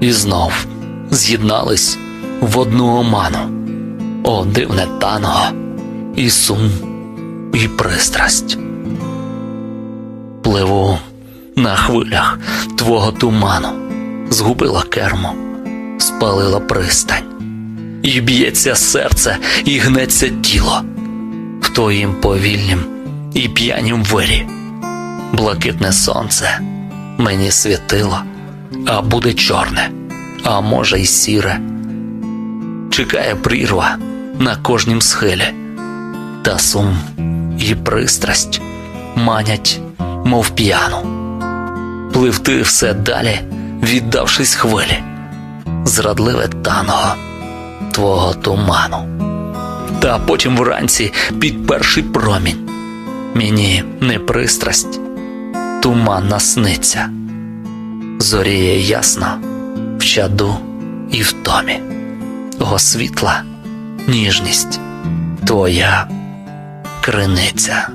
і знов з'єднались в одну оману. О, дивне танго, і сум, і пристрасть. Пливу на хвилях твого туману, згубила кермо, спалила пристань, і б'ється серце, і гнеться тіло в твоїм повільнім і п'янім вирі. Блакитне сонце мені світило, а буде чорне, а може й сіре. Чекає прірва на кожнім схилі, та сум і пристрасть манять, мов п'яну. Пливти все далі, віддавшись хвилі, зрадливе танго твого туману. Та потім вранці під перший промінь мені не пристрасть, туман насниться, зоріє ясно в чаду і в томі, го світла, ніжність, твоя криниця.